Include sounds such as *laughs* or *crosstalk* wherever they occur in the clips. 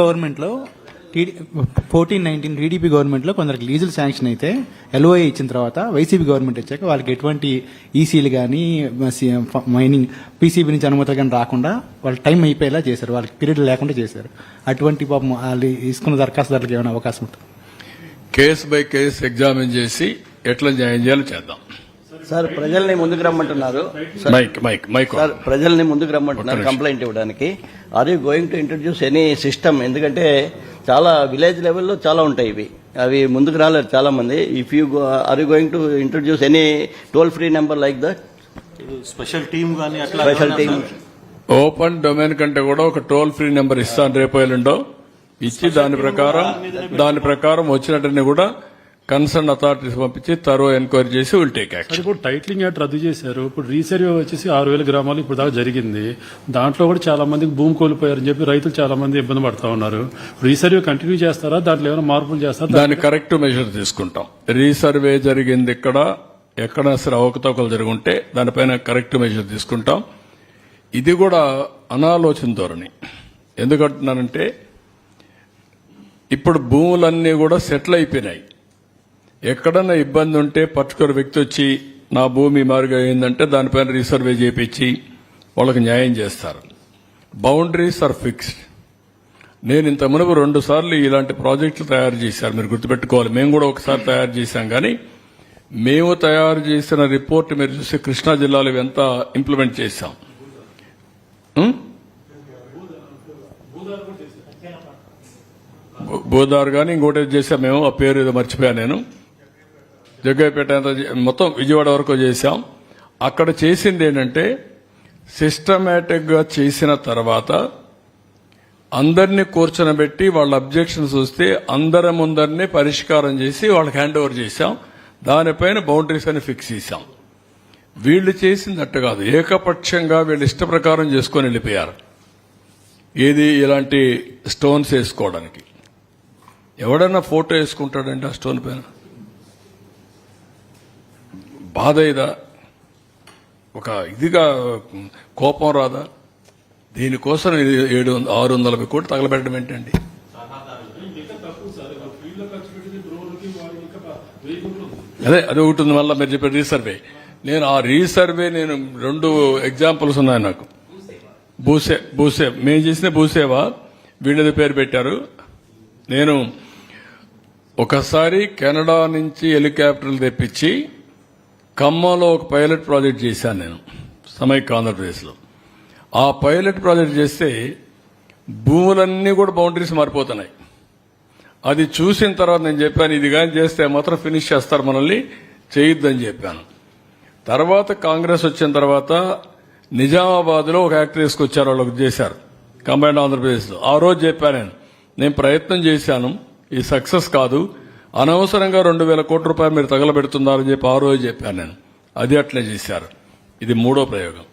గవర్నమెంట్లో fourteen nineteen TDP గవర్నమెంట్లో కొందరికి లీజులు శాంక్షన్ అయితే ఎల్ఓఏ ఇచ్చిన తర్వాత వైసీపీ గవర్నమెంట్ వచ్చాక వాళ్ళకి ఎటువంటి ఈసీలు కానీ మైనింగ్ పీసీబీ నుంచి అనుమతులు కానీ రాకుండా వాళ్ళు టైం అయిపోయేలా చేశారు. వాళ్ళకి పీరియడ్ లేకుండా చేశారు. అటువంటి పాపం వాళ్ళు తీసుకున్న దరఖాస్తుదారులకు ఏమైనా అవకాశం ఉంటుంది? కేసు బై కేసు ఎగ్జామిన్ చేసి ఎట్లా జాయిన్ చేయాలో చేద్దాం. సార్ ప్రజల్ని ముందుకు రమ్మంటున్నారు. Sir, mike mike mike. Sir ప్రజల్ని ముందుకు రమ్మంటున్నారు. కంప్లైంట్ ఇవ్వడానికి. Are you going to introduce any system ఎందుకంటే చాలా విలేజ్ లెవెల్లో చాలా ఉంటాయి ఇవి. అవి ముందుకు రాలేరు చాలా మంది if you are you going to introduce any toll free number like that special team కానీ అట్లా స్పెషల్ టీమ్ ఓపెన్ డొమైన్ కంటే కూడా ఒక టోల్ ఫ్రీ నెంబర్ ఇస్తాను రేపు ఎల్లుండో. ఇచ్చి దాని ప్రకారం దాని ప్రకారం వచ్చినట్టుని కూడా కన్సర్న్ అథారిటీస్ పంపించి తరో ఎంక్వైరీ చేసి విల్ టేక్ యాక్షన్ ఇప్పుడు టైటిలింగ్ యాక్ట్ రద్దు చేశారు. ఇప్పుడు రీసర్వే వచ్చేసి ఆరు వేల గ్రామాలు ఇప్పుడు దాకా జరిగింది. దాంట్లో కూడా చాలా మందికి భూమి కోల్పోయారని చెప్పి రైతులు చాలా మంది ఇబ్బంది పడతా ఉన్నారు. రీసర్వే కంటిన్యూ చేస్తారా? దాంట్లో ఏమైనా మార్పులు చేస్తారా? దాన్ని కరెక్ట్ మెజర్ తీసుకుంటాం. రీసర్వే జరిగింది ఇక్కడ. ఎక్కడ అసలు అవకతవకలు జరుగుంటే దానిపైన కరెక్ట్ మెజర్ తీసుకుంటాం. ఇది కూడా అనాలోచన ధోరణి. ఎందుకంటున్నానంటే ఇప్పుడు భూములన్నీ కూడా సెటిల్ అయిపోయినాయి. ఎక్కడన్నా ఇబ్బంది ఉంటే పర్టికులర్ వ్యక్తి వచ్చి నా భూమి మారుగా దానిపైన రీసర్వే చేపించి వాళ్ళకి న్యాయం చేస్తారు. Boundaries are fixed. నేను ఇంత మునుపు రెండు సార్లు ఇలాంటి ప్రాజెక్టులు తయారు చేశారు. మీరు గుర్తుపెట్టుకోవాలి మేము కూడా ఒకసారి తయారు చేశాం కానీ మేము తయారు చేసిన రిపోర్ట్ మీరు చూస్తే కృష్ణా జిల్లాలో ఎంత ఇంప్లిమెంట్ చేశాం. ఉం? భూదార్ కానీ ఇంకోటి ఏదో చేశాం మేము ఆ పేరు ఏదో మర్చిపోయాను నేను. జగ్గయ్యపేట మొత్తం విజయవాడ వరకు చేశాం. అక్కడ చేసింది ఏంటంటే సిస్టమేటిక్గా చేసిన తర్వాత అందరినీ కూర్చొనబెట్టి వాళ్ళ అబ్జెక్షన్స్ వస్తే అందరి ముందరినీ పరిష్కారం చేసి వాళ్ళకి హ్యాండ్ ఓవర్ చేశాం. దానిపైన బౌండరీస్ అని ఫిక్స్ చేశాం. వీళ్ళు చేసింది అట్టు కాదు. ఏకపక్షంగా వీళ్ళు ఇష్ట ప్రకారం చేసుకొని వెళ్ళిపోయారు. ఏది ఇలాంటి స్టోన్స్ వేసుకోవడానికి. ఎవడన్నా ఫోటో వేసుకుంటాడండి ఆ స్టోన్ పైన? బాధ ఇదా? ఒక ఇదిగా కోపం రాదా? దీనికోసం ఏడు వంద- ఆరు వందల కోట్లు తగలబెట్టడం ఏంటండి? అదే అది ఒకటి ఉంది మళ్ళీ మీరు చెప్పే రీసర్వే. నేను ఆ రీసర్వే నేను రెండు ఎగ్జాంపుల్స్ ఉన్నాయి నాకు. భూసే భూసే. మేము చేసిన భూసేవా వీళ్ళది పేరు పెట్టారు. నేను ఒకసారి కెనడా నుంచి హెలికాప్టర్లు తెప్పించి ఖమ్మంలో ఒక పైలట్ ప్రాజెక్ట్ చేశాను నేను సమైక్య ఆంధ్రప్రదేశ్లో. ఆ పైలట్ ప్రాజెక్ట్ చేస్తే భూములన్నీ కూడా బౌండరీస్ మారిపోతున్నాయి. అది చూసిన తర్వాత నేను చెప్పాను ఇది కానీ చేస్తే మాత్రం ఫినిష్ చేస్తారు మనల్ని చేయొద్దని చెప్పాను. తర్వాత కాంగ్రెస్ వచ్చిన తర్వాత నిజామాబాద్లో ఒక యాక్టర్ తీసుకొచ్చారు వాళ్ళకి చేశారు కంబైండ్ ఆంధ్రప్రదేశ్లో. ఆ రోజు చెప్పాను నేను నేను ప్రయత్నం చేశాను ఈ సక్సెస్ కాదు అనవసరంగా రెండు వేల కోట్ల రూపాయలు మీరు తగలబెడుతున్నారని చెప్పి ఆ రోజు చెప్పాను నేను. అది అట్లే చేశారు. ఇది మూడో ప్రయోగం.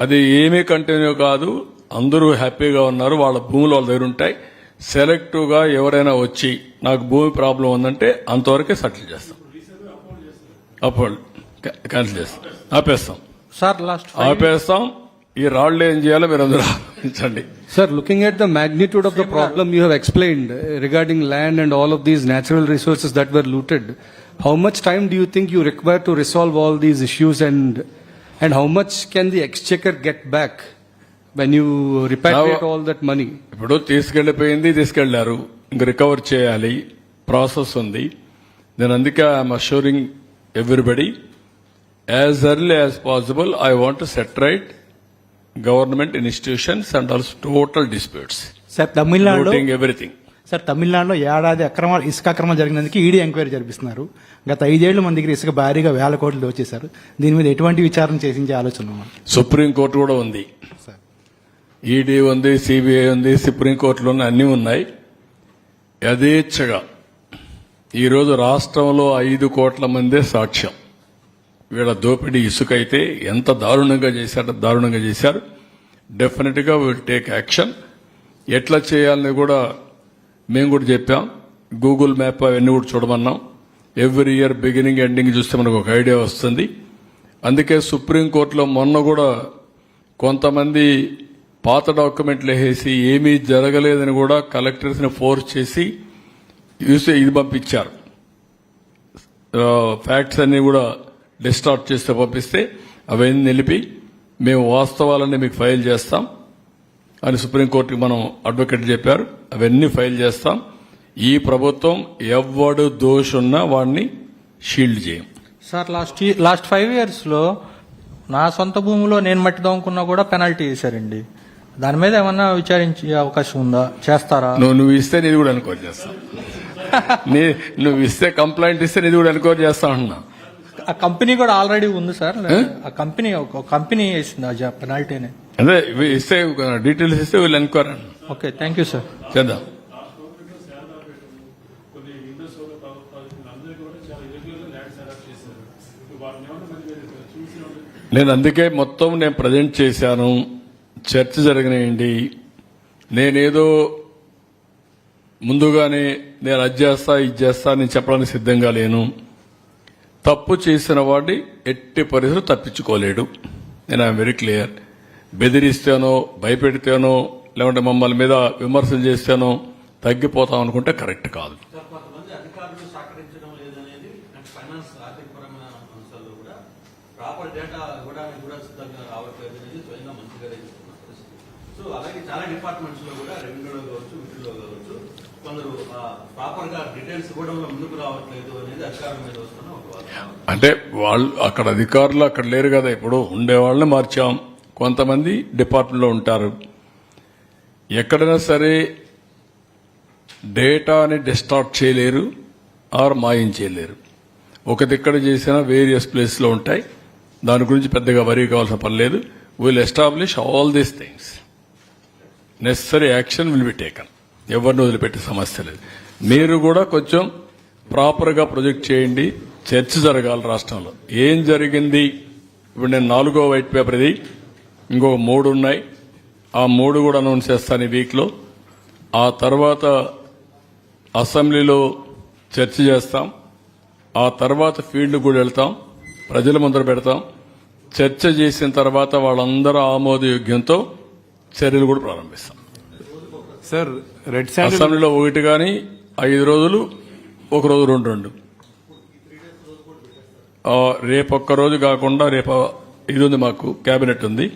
అది ఏమీ కంటిన్యూ కాదు అందరూ హ్యాపీగా ఉన్నారు వాళ్ళ భూములు వాళ్ళ దగ్గర ఉంటాయి. సెలెక్టివ్గా ఎవరైనా వచ్చి నాకు భూమి ప్రాబ్లం ఉందంటే అంతవరకే సెటిల్ చేస్తాం. అప్పుడు క్యాన్సిల్ చేస్తాం. ఆపేస్తాం. సార్ లాస్ట్ ఆపేస్తాం. ఈ రాళ్ళు ఏం చేయాలో మీరు అందరూ sir looking at the magnitude of the problem you have explained regarding land and all of these natural resources that were looted how much time do you think you require to resolve all these issues and and how much can the exchequer get back when you repair all that money ఇప్పుడు తీసుకెళ్ళిపోయింది తీసుకెళ్ళారు. ఇంకా recover చేయాలి. Process ఉంది. నేను అందుకే I'm assuring everybody as early as possible I want set government institutions and also total disputes. Sir తమిళనాడులో everything sir తమిళనాడులో ఏడాది అక్రమ ఇసుక అక్రమం జరిగినందుకు ఈడీ ఎంక్వైరీ జరిపిస్తున్నారు. గత ఐదేళ్ళు మన దగ్గర ఇసుక భారీగా వేల కోట్లు దోచేశారు. దీని మీద ఎటువంటి విచారణ చేసించే ఆలోచన సుప్రీంకోర్టు కూడా ఉంది. సార్. ఈడీ ఉంది సిబిఐ ఉంది సుప్రీంకోర్టులో అన్ని ఉన్నాయి. యథేచ్ఛగా ఈరోజు రాష్ట్రంలో ఐదు కోట్ల మందే సాక్ష్యం. వీళ్ళ దోపిడీ ఇసుక అయితే ఎంత దారుణంగా చేశారో దారుణంగా చేశారు. డెఫినెట్గా విల్ టేక్ యాక్షన్ ఎట్లా చేయాలని కూడా మేము కూడా చెప్పాం. గూగుల్ మ్యాప్ అవన్నీ కూడా చూడమన్నాం. ఎవ్రీ ఇయర్ బిగినింగ్ ఎండింగ్ చూస్తే మనకు ఒక ఐడియా వస్తుంది. అందుకే సుప్రీంకోర్టులో మొన్న కూడా కొంతమంది పాత డాక్యుమెంట్లు వేసి ఏమీ జరగలేదని కూడా కలెక్టర్స్ని ఫోర్స్ చేసి యూసే ఇది పంపించారు. ఫ్యాక్ట్స్ అన్నీ కూడా డిస్టార్ట్ చేస్తే పంపిస్తే అవన్నీ నిలిపి మేము వాస్తవాలన్నీ మీకు ఫైల్ చేస్తాం అని సుప్రీంకోర్టుకి మనం అడ్వకేట్ చెప్పారు. అవన్నీ ఫైల్ చేస్తాం. ఈ ప్రభుత్వం ఎవడు దోషున్నా వాడిని షీల్డ్ చేయం. సార్ లాస్ట్ లాస్ట్ ఫైవ్ ఇయర్స్లో నా సొంత భూమిలో నేను మట్టి దొంగకున్నా కూడా పెనాల్టీ వేశారండి. దాని మీద ఏమన్నా విచారించే అవకాశం ఉందా? చేస్తారా? నువ్వు నువ్వు ఇస్తే నీది కూడా ఎన్క్వైరీ చేస్తాం. *laughs* నువ్వు ఇస్తే కంప్లైంట్ ఇస్తే నీది కూడా ఎన్క్వైరీ చేస్తా ఉంటున్నా ఆ కంపెనీ కూడా ఆల్రెడీ ఉంది సార్. ఆ కంపెనీ ఒక కంపెనీ వేసింది ఆ పెనాల్టీని అదే ఇస్తే డీటెయిల్స్ ఇస్తే వీళ్ళు enquiry okay thank you sir చేద్దాం. నేను అందుకే మొత్తం నేను ప్రజెంట్ చేశాను. చర్చ జరగనియండి. నేనేదో ముందుగానే నేను అది చేస్తా ఇది చేస్తా నేను చెప్పడానికి సిద్ధంగా లేను. తప్పు చేసిన వాడిని ఎట్టి పరిస్థితులు తప్పించుకోలేడు. నేను ఐఎమ్ వెరీ క్లియర్. బెదిరిస్తేనో భయపెడితేనో లేకుంటే మమ్మల్ని మీద విమర్శలు చేస్తేనో తగ్గిపోతాం అనుకుంటే కరెక్ట్ కాదు. కొంతమంది అధికారులు సో అలాగే చాలా డిపార్ట్మెంట్స్ కొందరు ప్రాపర్గా డీటెయిల్స్ ముందుకు రావట్లేదు అనేది మీద వస్తున్న అంటే వాళ్ళు అక్కడ అధికారులు అక్కడ లేరు కదా ఇప్పుడు ఉండే వాళ్ళని మార్చాం. కొంతమంది డిపార్ట్మెంట్లో ఉంటారు. ఎక్కడైనా సరే డేటాని డిస్టార్ట్ చేయలేరు ఆర్ మాయం చేయలేరు. ఒక దిక్కడ చేసినా వేరియస్ ప్లేస్లో ఉంటాయి. దాని గురించి పెద్దగా వరీ కావాల్సిన పని లేదు. Will establish all these things necessary action will be taken ఎవరిని వదిలిపెట్టే సమస్య లేదు. మీరు కూడా కొంచెం ప్రాపర్గా ప్రొజెక్ట్ చేయండి. చర్చ జరగాలి రాష్ట్రంలో. ఏం జరిగింది? ఇప్పుడు నేను నాలుగో వైట్ పేపర్ ఇది. ఇంకొక మూడు ఉన్నాయి. ఆ మూడు కూడా అనౌన్స్ చేస్తాను ఈ వీక్లో ఆ తర్వాత అసెంబ్లీలో చర్చ చేస్తాం. ఆ తర్వాత ఫీల్డ్ కూడా వెళ్తాం. ప్రజల ముందర పెడతాం. చర్చ చేసిన తర్వాత వాళ్ళందరూ ఆమోదయోగ్యంతో చర్యలు కూడా ప్రారంభిస్తాం. సార్ రెడ్ శాండిల్ అసెంబ్లీలో ఒకటి కానీ ఐదు రోజులు ఒక రోజు రెండు రెండు. రేపు ఒక్క రోజు కాకుండా రేపు ఇది ఉంది మాకు కేబినెట్ ఉంది.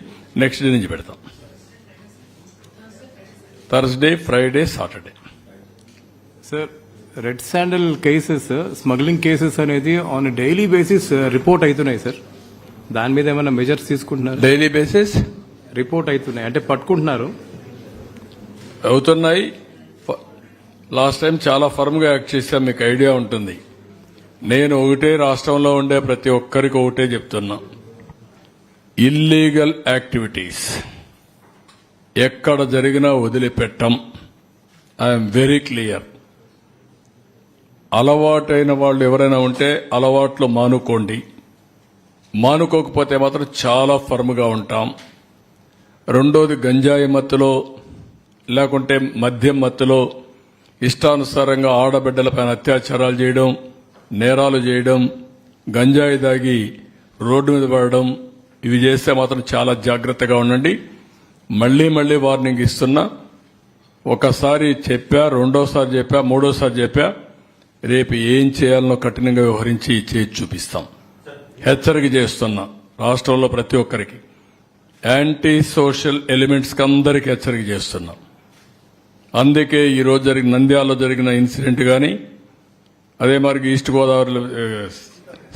నెక్స్ట్ డే నుంచి పెడతాం. Thursday Friday Saturday. Sir red sandal cases smuggling cases అనేది ఆన్ డైలీ బేసిస్ రిపోర్ట్ అవుతున్నాయి సార్. దాని మీద ఏమైనా మెజర్స్ తీసుకుంటున్నారు? డైలీ బేసిస్ రిపోర్ట్ అవుతున్నాయి అంటే పట్టుకుంటున్నారు. అవుతున్నాయి. లాస్ట్ టైం చాలా ఫర్మ్గా యాక్ట్ చేశాం మీకు ఐడియా ఉంటుంది. నేను ఒకటే రాష్ట్రంలో ఉండే ప్రతి ఒక్కరికి ఒకటే చెప్తున్నా. ఇల్లీగల్ యాక్టివిటీస్ ఎక్కడ జరిగినా వదిలిపెట్టం. ఐఎమ్ వెరీ క్లియర్ అలవాటైన వాళ్ళు ఎవరైనా ఉంటే అలవాట్లు మానుకోండి. మానుకోకపోతే మాత్రం చాలా ఫర్మ్గా ఉంటాం. రెండోది గంజాయి మత్తులో లేకుంటే మద్యం మత్తులో ఇష్టానుసారంగా ఆడబిడ్డలపైన అత్యాచారాలు చేయడం నేరాలు చేయడం గంజాయి దాగి రోడ్డు మీద పడడం ఇవి చేస్తే మాత్రం చాలా జాగ్రత్తగా ఉండండి. మళ్ళీ మళ్ళీ వార్నింగ్ ఇస్తున్నా ఒకసారి చెప్పా రెండోసారి చెప్పా మూడోసారి చెప్పా రేపు ఏం చేయాలనో కఠినంగా వ్యవహరించి చేసి చూపిస్తాం. హెచ్చరిక చేస్తున్నా రాష్ట్రంలో ప్రతి ఒక్కరికి. యాంటీ సోషల్ ఎలిమెంట్స్కి అందరికీ హెచ్చరిక చేస్తున్నాం. అందుకే ఈరోజు జరిగిన నంద్యాలలో జరిగిన ఇన్సిడెంట్ కానీ అదే మరి ఈస్ట్ గోదావరిలో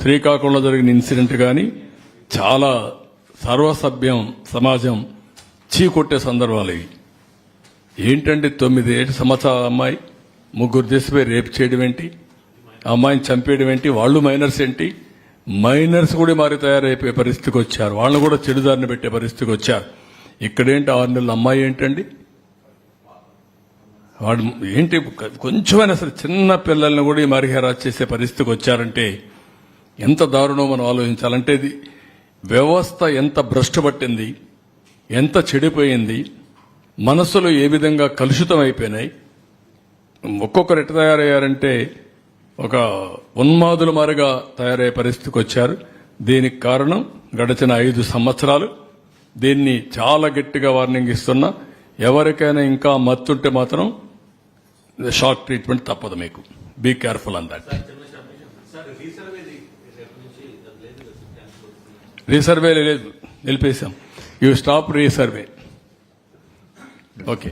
శ్రీకాకుళంలో జరిగిన ఇన్సిడెంట్ కానీ చాలా సర్వసభ్యం సమాజం చీకొట్టే సందర్భాలు ఇవి. ఏంటంటే తొమ్మిది ఏడు సంవత్సరాల అమ్మాయి? ముగ్గురు దేశపై రేపు చేయడం ఏంటి? అమ్మాయిని చంపేయడం ఏంటి? వాళ్ళు మైనర్స్ ఏంటి? మైనర్స్ కూడా మారి తయారైపోయే పరిస్థితికి వచ్చారు. వాళ్ళని కూడా చెడుదారిని పెట్టే పరిస్థితికి వచ్చారు. ఇక్కడేంటి ఆరు నెలల అమ్మాయి ఏంటండి? వాడు ఏంటి కొంచెమైనా సరే చిన్న పిల్లల్ని కూడా ఈ మరిహేరా చేసే పరిస్థితికి వచ్చారంటే ఎంత దారుణం మనం ఆలోచించాలంటే ఇది వ్యవస్థ ఎంత భ్రష్టు పట్టింది ఎంత చెడిపోయింది మనసులు ఏ విధంగా కలుషితం అయిపోయినాయి ఒక్కొక్కరు ఎట్ట తయారయ్యారంటే ఒక ఉన్మాదుల మారిగా తయారయ్యే పరిస్థితికి వచ్చారు. దీనికి కారణం గడిచిన ఐదు సంవత్సరాలు. దీన్ని చాలా గట్టిగా వార్నింగ్ ఇస్తున్నా. ఎవరికైనా ఇంకా మత్తుంటే మాత్రం షాక్ ట్రీట్మెంట్ తప్పదు మీకు. Be careful on that resurvey లేదు నిలిపేశాం. You stop resurvey okay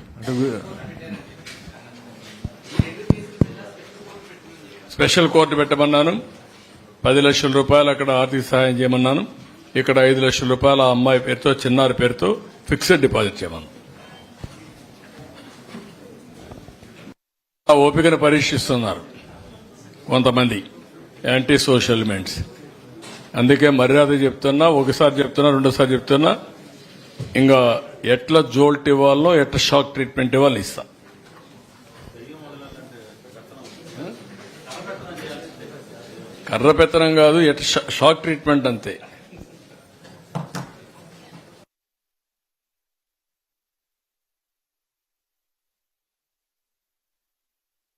special court పెట్టమన్నాను. పది లక్షల రూపాయలు అక్కడ ఆర్థిక సహాయం చేయమన్నాను. ఇక్కడ ఐదు లక్షల రూపాయలు ఆ అమ్మాయి పేరుతో చిన్నారి పేరుతో ఫిక్స్డ్ డిపాజిట్ చేయమన్నాను. ఓపికను పరీక్షిస్తున్నారు కొంతమంది యాంటీ సోషల్ మెంట్స్ అందుకే మర్యాద చెప్తున్నా ఒకసారి చెప్తున్నా రెండోసారి చెప్తున్నా ఇంకా ఎట్లా జోల్ట్ ఇవ్వాలో ఎట్లా షాక్ ట్రీట్మెంట్ ఇవ్వాలి ఇస్తా. కర్ర పెత్తనం కాదు ఎట్లా షాక్ ట్రీట్మెంట్ అంతే.